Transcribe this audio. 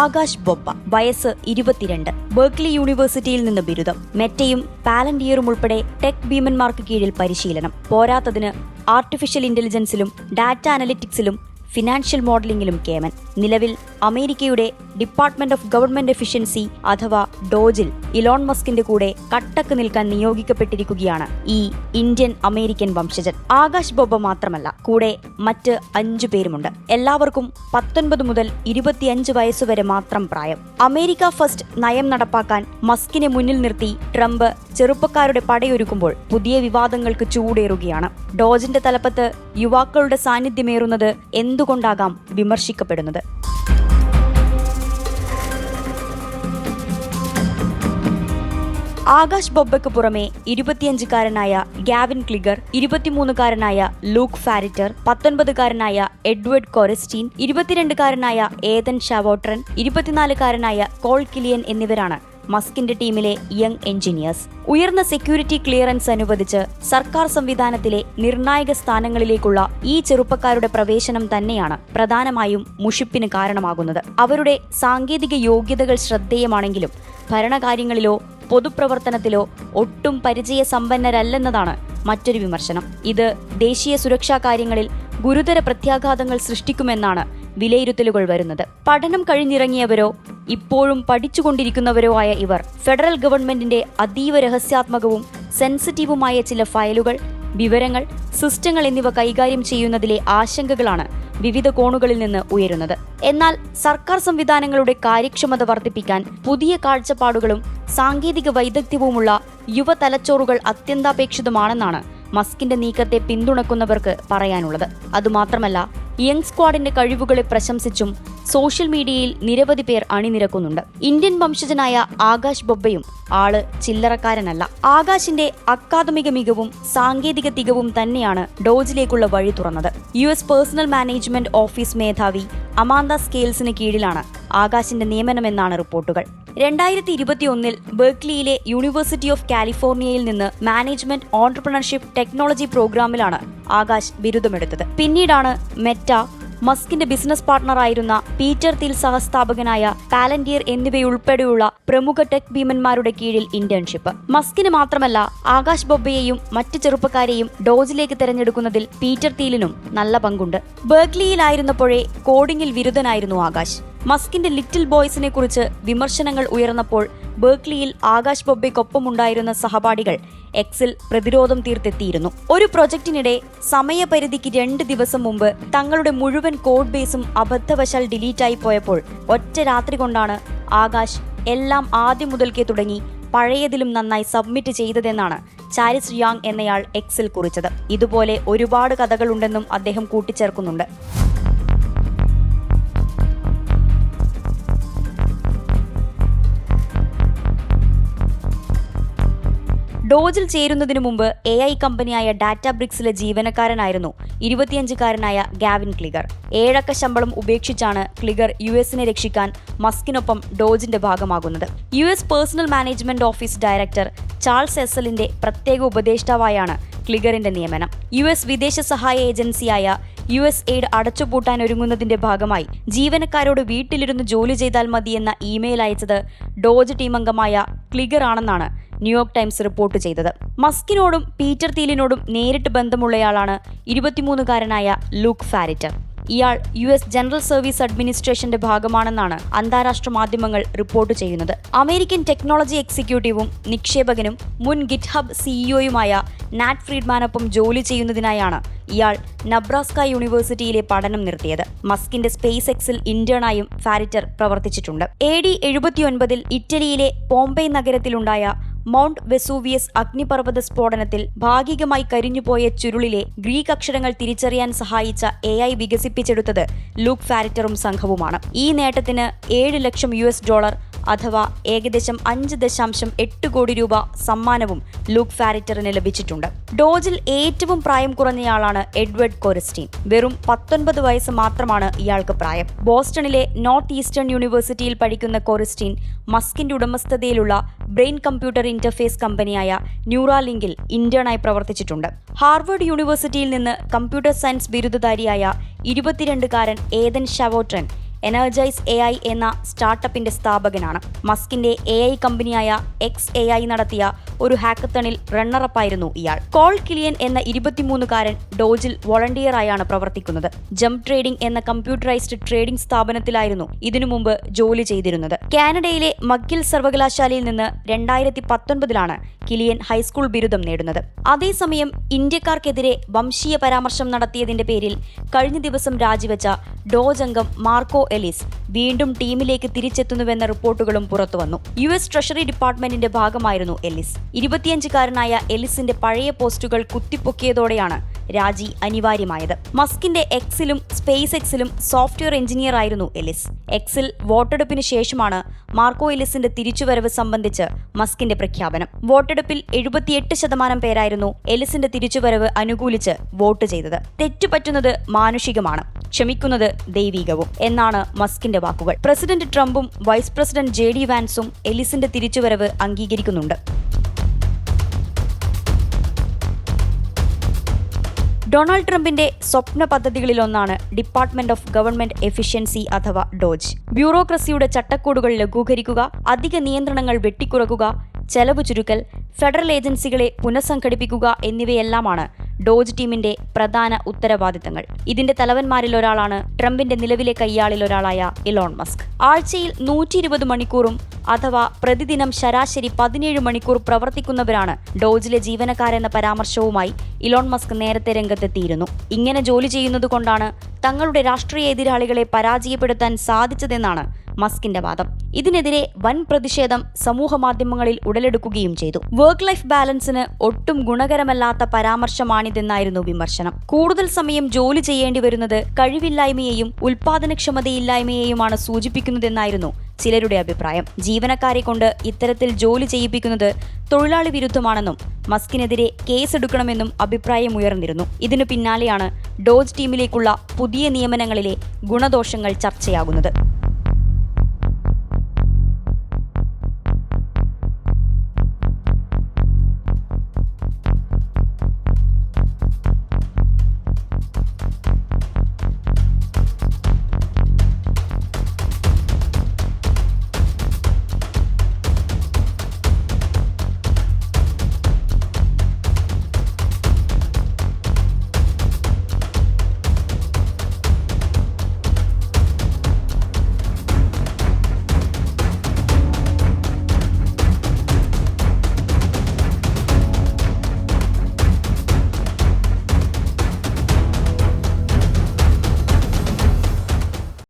ആകാശ് ബൊബ്ബ വയസ്സ് ഇരുപത്തിരണ്ട്. ബെർക്ലി യൂണിവേഴ്സിറ്റിയിൽ നിന്ന് ബിരുദം. മെറ്റയും പാലന്റിയറും ഉൾപ്പെടെ ടെക് ഭീമന്മാർക്ക് കീഴിൽ പരിശീലനം. പോരാത്തതിന് ആർട്ടിഫിഷ്യൽ ഇന്റലിജൻസിലും ഡാറ്റ അനലിറ്റിക്സിലും ഫിനാൻഷ്യൽ മോഡലിംഗിലും കേമൻ. നിലവിൽ അമേരിക്കയുടെ ഡിപ്പാർട്ട്മെന്റ് ഓഫ് ഗവൺമെന്റ് എഫിഷ്യൻസി അഥവാ ഡോജിൽ ഇലോൺ മസ്കിന്റെ കൂടെ കട്ടക്ക് നിൽക്കാൻ നിയോഗിക്കപ്പെട്ടിരിക്കുകയാണ് ഈ ഇന്ത്യൻ അമേരിക്കൻ വംശജൻ. ആകാശ് ബോബ മാത്രമല്ല കൂടെ മറ്റ് അഞ്ചു പേരുമുണ്ട്. എല്ലാവർക്കും പത്തൊൻപത് മുതൽ ഇരുപത്തിയഞ്ച് വയസ്സുവരെ മാത്രം പ്രായം. അമേരിക്ക ഫസ്റ്റ് നയം നടപ്പാക്കാൻ മസ്കിനെ മുന്നിൽ നിർത്തി ട്രംപ് ചെറുപ്പക്കാരുടെ പടയൊരുക്കുമ്പോൾ പുതിയ വിവാദങ്ങൾക്ക് ചൂടേറുകയാണ്. ഡോജിന്റെ തലപ്പത്ത് യുവാക്കളുടെ സാന്നിധ്യമേറുന്നത് എന്തുകൊണ്ടാകാം വിമർശിക്കപ്പെടുന്നത്? ആകാശ് ബൊബ്ബയ്ക്ക് പുറമെ ഇരുപത്തിയഞ്ചുകാരനായ ഗാവിൻ ക്ലിഗർ ഇരുപത്തിമൂന്നുകാരനായ ലൂക്ക് ഫാരിറ്റർ പത്തൊൻപതുകാരനായ എഡ്വേർഡ് കൊറസ്റ്റീൻ ഇരുപത്തിരണ്ടുകാരനായ ഏതൻ ഷാവോട്രൻ ഇരുപത്തിനാലുകാരനായ കോൾ കിലിയൻ എന്നിവരാണ് മസ്കിന്റെ ടീമിലെ യങ് എഞ്ചിനീയേഴ്സ്. ഉയർന്ന സെക്യൂരിറ്റി ക്ലിയറൻസ് അനുവദിച്ച് സർക്കാർ സംവിധാനത്തിലെ നിർണായക സ്ഥാനങ്ങളിലേക്കുള്ള ഈ ചെറുപ്പക്കാരുടെ പ്രവേശനം തന്നെയാണ് പ്രധാനമായും മുഷിപ്പിന് കാരണമാകുന്നത്. അവരുടെ സാങ്കേതിക യോഗ്യതകൾ ശ്രദ്ധേയമാണെങ്കിലും ഭരണകാര്യങ്ങളിലോ പൊതുപ്രവർത്തനത്തിലോ ഒട്ടും പരിചയസമ്പന്നരല്ലെന്നതാണ് മറ്റൊരു വിമർശനം. ഇത് ദേശീയ സുരക്ഷാ കാര്യങ്ങളിൽ ഗുരുതര പ്രത്യാഘാതങ്ങൾ സൃഷ്ടിക്കുമെന്നാണ് വിലയിരുത്തലുകൾ വരുന്നത്. പഠനം കഴിഞ്ഞിറങ്ങിയവരോ ഇപ്പോഴും പഠിച്ചുകൊണ്ടിരിക്കുന്നവരോ ആയ ഇവർ ഫെഡറൽ ഗവൺമെന്റിന്റെ അതീവ രഹസ്യാത്മകവും സെൻസിറ്റീവുമായ ചില ഫയലുകൾ വിവരങ്ങൾ സിസ്റ്റങ്ങൾ എന്നിവ കൈകാര്യം ചെയ്യുന്നതിലെ ആശങ്കകളാണ് വിവിധ കോണുകളിൽ നിന്ന് ഉയരുന്നത്. എന്നാൽ സർക്കാർ സംവിധാനങ്ങളുടെ കാര്യക്ഷമത വർദ്ധിപ്പിക്കാൻ പുതിയ കാഴ്ചപ്പാടുകളും സാങ്കേതിക വൈദഗ്ധ്യവുമുള്ള യുവതലച്ചോറുകൾ അത്യന്താപേക്ഷിതമാണെന്നാണ് മസ്കിന്റെ നീക്കത്തെ പിന്തുണക്കുന്നവർക്ക് പറയാനുള്ളത്. അതുമാത്രമല്ല യങ് സ്ക്വാഡിന്റെ കഴിവുകളെ പ്രശംസിച്ചും സോഷ്യൽ മീഡിയയിൽ നിരവധി പേർ അണിനിരക്കുന്നുണ്ട്. ഇന്ത്യൻ വംശജനായ ആകാശ് ബൊബ്ബയും ആൾ ചില്ലറക്കാരനല്ല. ആകാശിന്റെ അക്കാദമിക മികവും സാങ്കേതിക തികവും തന്നെയാണ് ഡോജിലേക്കുള്ള വഴി തുറന്നത്. U S personnel management office മേധാവി അമാന്ത സ്കെയിൽസിന് കീഴിലാണ് ആകാശിന്റെ നിയമനമെന്നാണ് റിപ്പോർട്ടുകൾ. രണ്ടായിരത്തി ഇരുപത്തിയൊന്നിൽ ബെർക്ലിയിലെ യൂണിവേഴ്സിറ്റി ഓഫ് കാലിഫോർണിയയിൽ നിന്ന് മാനേജ്മെന്റ് ഓൺടർപ്രണർഷിപ്പ് ടെക്നോളജി പ്രോഗ്രാമിലാണ് ആകാശ് ബിരുദമെടുത്തത്. പിന്നീടാണ് മെറ്റ മസ്കിന്റെ ബിസിനസ് പാർട്ണറായിരുന്ന പീറ്റർ തിൽ സഹസ്ഥാപകനായ പാലന്റിയർ എന്നിവയുൾപ്പെടെയുള്ള പ്രമുഖ ടെക് ഭീമന്മാരുടെ കീഴിൽ ഇന്റേൺഷിപ്പ്. മസ്കിന് മാത്രമല്ല ആകാശ് ബൊബ്ബയെയും മറ്റ് ചെറുപ്പക്കാരെയും ഡോജിലേക്ക് തെരഞ്ഞെടുക്കുന്നതിൽ പീറ്റർ തീലിനും നല്ല പങ്കുണ്ട്. ബേഗ്ലിയിലായിരുന്നപ്പോഴേ കോഡിംഗിൽ വിരുദ്ധനായിരുന്നു ആകാശ്. മസ്കിന്റെ ലിറ്റിൽ ബോയ്സിനെ കുറിച്ച് വിമർശനങ്ങൾ ഉയർന്നപ്പോൾ ബേർക്ലിയിൽ ആകാശ് ബൊബ്ബയ്ക്കൊപ്പമുണ്ടായിരുന്ന സഹപാഠികൾ എക്സിൽ പ്രതിരോധം തീർത്തെത്തിയിരുന്നു. ഒരു പ്രൊജക്ടിനിടെ സമയപരിധിക്ക് രണ്ട് ദിവസം മുമ്പ് തങ്ങളുടെ മുഴുവൻ കോഡ് ബേസും അബദ്ധവശാൽ ഡിലീറ്റായി പോയപ്പോൾ ഒറ്റ രാത്രി കൊണ്ടാണ് ആകാശ് എല്ലാം ആദ്യം മുതൽക്കേ തുടങ്ങി പഴയതിലും നന്നായി സബ്മിറ്റ് ചെയ്തതെന്നാണ് ചാരിസ് യാങ് എന്നയാൾ എക്സിൽ കുറിച്ചത്. ഇതുപോലെ ഒരുപാട് കഥകളുണ്ടെന്നും അദ്ദേഹം കൂട്ടിച്ചേർക്കുന്നുണ്ട്. ഡോജിൽ ചേരുന്നതിനു മുമ്പ് എ ഐ കമ്പനിയായ ഡാറ്റ ബ്രിക്സിലെ ജീവനക്കാരനായിരുന്നു. ഇരുപത്തിയഞ്ചുകാരനായ ഗാവിൻ ക്ലിഗർ. ഏഴക്ക ശമ്പളം ഉപേക്ഷിച്ചാണ് ക്ലിഗർ യു എസിനെ രക്ഷിക്കാൻ മസ്കിനൊപ്പം ഡോജിന്റെ ഭാഗമാകുന്നത്. U S personnel management office director Charles എസലിന്റെ പ്രത്യേക ഉപദേഷ്ടാവായാണ് ക്ലിഗറിന്റെ നിയമനം. യു എസ് വിദേശ സഹായ ഏജൻസിയായ യു എസ് എയ്ഡ് അടച്ചുപൂട്ടാൻ ഒരുങ്ങുന്നതിന്റെ ഭാഗമായി ജീവനക്കാരോട് വീട്ടിലിരുന്ന് ജോലി ചെയ്താൽ മതിയെന്ന ഇമെയിൽ അയച്ചത് ഡോജ് ടീമംഗമായ ക്ലിഗർ ആണെന്നാണ് ന്യൂയോർക്ക് ടൈംസ് റിപ്പോർട്ട് ചെയ്തത്. മസ്കിനോടും പീറ്റർ തീലിനോടും നേരിട്ട് ബന്ധമുള്ളയാളാണ് ഇരുപത്തിമൂന്നുകാരനായ ലൂക്ക് ഫാരിറ്റർ ഇയാൾ യു എസ് ജനറൽ സർവീസ് അഡ്മിനിസ്ട്രേഷന്റെ ഭാഗമാണെന്നാണ് അന്താരാഷ്ട്ര മാധ്യമങ്ങൾ റിപ്പോർട്ട് ചെയ്യുന്നത്. അമേരിക്കൻ ടെക്നോളജി എക്സിക്യൂട്ടീവും നിക്ഷേപകനും മുൻ ഗിറ്റ്ഹബ് സിഇഒയുമായ നാറ്റ് ഫ്രീഡ്മാനൊപ്പം ജോലി ചെയ്യുന്നതിനായാണ് ഇയാൾ നബ്രാസ്ക യൂണിവേഴ്സിറ്റിയിലെ പഠനം നിർത്തിയത്. മസ്കിന്റെ സ്പേസ് എക്സിൽ ഇന്റേണായും ഫാരിറ്റർ പ്രവർത്തിച്ചിട്ടുണ്ട്. എ ഡി എഴുപത്തിയൊൻപതിൽ ഇറ്റലിയിലെ പോംബെ നഗരത്തിലുണ്ടായ മൗണ്ട് വെസൂവിയസ് അഗ്നിപർവത സ്ഫോടനത്തിൽ ഭാഗികമായി കരിഞ്ഞുപോയ ചുരുളിലെ ഗ്രീക്ക് അക്ഷരങ്ങൾ തിരിച്ചറിയാൻ സഹായിച്ച എ ഐ വികസിപ്പിച്ചെടുത്തത് ലൂക്ക് ഫാരിറ്ററും സംഘവുമാണ്. ഈ നേട്ടത്തിന് ഏഴ് ലക്ഷം യു ഡോളർ അഥവാ ഏകദേശം അഞ്ച് ദശാംശം എട്ട് കോടി രൂപ സമ്മാനവും ലൂക്ക് ഫാരിറ്ററിന് ലഭിച്ചിട്ടുണ്ട്. ഡോജിൽ ഏറ്റവും പ്രായം കുറഞ്ഞയാളാണ് എഡ്വേർഡ് കോരസ്റ്റീൻ. വെറും പത്തൊൻപത് വയസ്സ് മാത്രമാണ് ഇയാൾക്ക് പ്രായം. ബോസ്റ്റണിലെ നോർത്ത് ഈസ്റ്റേൺ യൂണിവേഴ്സിറ്റിയിൽ പഠിക്കുന്ന കോരസ്റ്റീൻ മസ്കിന്റെ ഉടമസ്ഥതയിലുള്ള ബ്രെയിൻ കമ്പ്യൂട്ടർ ഇന്റർഫേസ് കമ്പനിയായ ന്യൂറാലിങ്കിൽ ഇന്റേണായി പ്രവർത്തിച്ചിട്ടുണ്ട്. ഹാർവേഡ് യൂണിവേഴ്സിറ്റിയിൽ നിന്ന് കമ്പ്യൂട്ടർ സയൻസ് ബിരുദധാരിയായ ഇരുപത്തിരണ്ടുകാരൻ Ethan Shaotran energize A I എന്ന സ്റ്റാർട്ടപ്പിന്റെ സ്ഥാപകനാണ്. മസ്കിന്റെ എ ഐ കമ്പനിയായ എക്സ് എ ഐ നടത്തിയ ഒരു ഹാക്കത്തണിൽ റണ്ണറപ്പായിരുന്നു ഇയാൾ. കോൾ കിലിയൻ എന്ന ഇരുപത്തിമൂന്നുകാരൻ ഡോജിൽ വോളണ്ടിയറായാണ് പ്രവർത്തിക്കുന്നത്. ജംപ് ട്രേഡിംഗ് എന്ന കമ്പ്യൂട്ടറൈസ്ഡ് ട്രേഡിംഗ് സ്ഥാപനത്തിലായിരുന്നു ഇതിനു മുമ്പ് ജോലി ചെയ്തിരുന്നത്. കാനഡയിലെ മക്കിൽ സർവകലാശാലയിൽ നിന്ന് രണ്ടായിരത്തി പത്തൊൻപതിലാണ് കിലിയൻ ഹൈസ്കൂൾ ബിരുദം നേടുന്നത്. അതേസമയം ഇന്ത്യക്കാർക്കെതിരെ വംശീയ പരാമർശം നടത്തിയതിന്റെ പേരിൽ കഴിഞ്ഞ ദിവസം രാജിവെച്ച ഡോജ് അംഗം മാർക്കോ എലിസ് വീണ്ടും ടീമിലേക്ക് തിരിച്ചെത്തുന്നുവെന്ന റിപ്പോർട്ടുകളും പുറത്തുവന്നു. യു എസ് ട്രഷറി ഡിപ്പാർട്ട്മെന്റിന്റെ ഭാഗമായിരുന്നു എലിസ്. ഇരുപത്തിയഞ്ചുകാരനായ എലിസിന്റെ പഴയ പോസ്റ്റുകൾ കുത്തിപ്പൊക്കിയതോടെയാണ് രാജി അനിവാര്യമായത്. മസ്കിന്റെ എക്സിലും സ്പേസ് എക്സിലും സോഫ്റ്റ്വെയർ എഞ്ചിനീയർ ആയിരുന്നു എലിസ്. എക്സിൽ വോട്ടെടുപ്പിന് ശേഷമാണ് മാർക്കോ എലിസിന്റെ തിരിച്ചുവരവ് സംബന്ധിച്ച് മസ്കിന്റെ പ്രഖ്യാപനം. വോട്ടെടുപ്പിൽ എഴുപത്തിയെട്ട് ശതമാനം പേരായിരുന്നു എലിസിന്റെ തിരിച്ചുവരവ് അനുകൂലിച്ച് വോട്ട് ചെയ്തത്. തെറ്റുപറ്റുന്നത് മാനുഷികമാണ്. ക്ഷമിക്കുന്നത് ദൈവീകവും എന്നാണ് മസ്കിന്റെ വാക്കുകൾ. പ്രസിഡന്റ് ട്രംപും വൈസ് പ്രസിഡന്റ് ജെ ഡി വാൻസും എലിസിന്റെ തിരിച്ചുവരവ് അംഗീകരിക്കുന്നുണ്ട്. ഡൊണാൾഡ് ട്രംപിന്റെ സ്വപ്ന പദ്ധതികളിലൊന്നാണ് ഡിപ്പാർട്ട്മെന്റ് ഓഫ് ഗവൺമെന്റ് എഫിഷ്യൻസി അഥവാ ഡോജ്. ബ്യൂറോക്രസിയുടെ ചട്ടക്കൂടുകൾ ലഘൂകരിക്കുക അധിക നിയന്ത്രണങ്ങൾ വെട്ടിക്കുറക്കുക ചെലവ് ചുരുക്കൽ ഫെഡറൽ ഏജൻസികളെ പുനഃസംഘടിപ്പിക്കുക എന്നിവയെല്ലാമാണ് ഡോജ് ടീമിന്റെ പ്രധാന ഉത്തരവാദിത്തങ്ങൾ. ഇതിന്റെ തലവന്മാരിൽ ഒരാളാണ് ട്രംപിന്റെ നിലവിലെ കയ്യാളിൽ ഒരാളായ ഇലോൺ മസ്ക്. ആഴ്ചയിൽ നൂറ്റി ഇരുപത് മണിക്കൂറും അഥവാ പ്രതിദിനം ശരാശരി പതിനേഴ് മണിക്കൂർ പ്രവർത്തിക്കുന്നവരാണ് ഡോജിലെ ജീവനക്കാരെന്ന പരാമർശവുമായി ഇലോൺ മസ്ക് നേരത്തെ രംഗത്തെത്തിയിരുന്നു. ഇങ്ങനെ ജോലി ചെയ്യുന്നത് കൊണ്ടാണ് തങ്ങളുടെ രാഷ്ട്രീയ എതിരാളികളെ പരാജയപ്പെടുത്താൻ സാധിച്ചതെന്നാണ് മസ്കിന്റെ വാദം. ഇതിനെതിരെ വൻ പ്രതിഷേധം സമൂഹ മാധ്യമങ്ങളിൽ ഉടലെടുക്കുകയും ചെയ്തു. വർക്ക് ലൈഫ് ബാലൻസിന് ഒട്ടും ഗുണകരമല്ലാത്ത പരാമർശമാണിതെന്നായിരുന്നു വിമർശനം. കൂടുതൽ സമയം ജോലി ചെയ്യേണ്ടി വരുന്നത് കഴിവില്ലായ്മയെയും ഉൽപാദനക്ഷമതയില്ലായ്മയെയുമാണ് സൂചിപ്പിക്കുന്നതെന്നായിരുന്നു ചിലരുടെ അഭിപ്രായം. ജീവനക്കാരെ കൊണ്ട് ഇത്തരത്തിൽ ജോലി ചെയ്യിപ്പിക്കുന്നത് തൊഴിലാളി വിരുദ്ധമാണെന്നും മസ്കിനെതിരെ കേസെടുക്കണമെന്നും അഭിപ്രായമുയർന്നിരുന്നു. ഇതിനു പിന്നാലെയാണ് ഡോജ് ടീമിലേക്കുള്ള പുതിയ നിയമനങ്ങളിലെ ഗുണദോഷങ്ങൾ ചർച്ചയാകുന്നത്.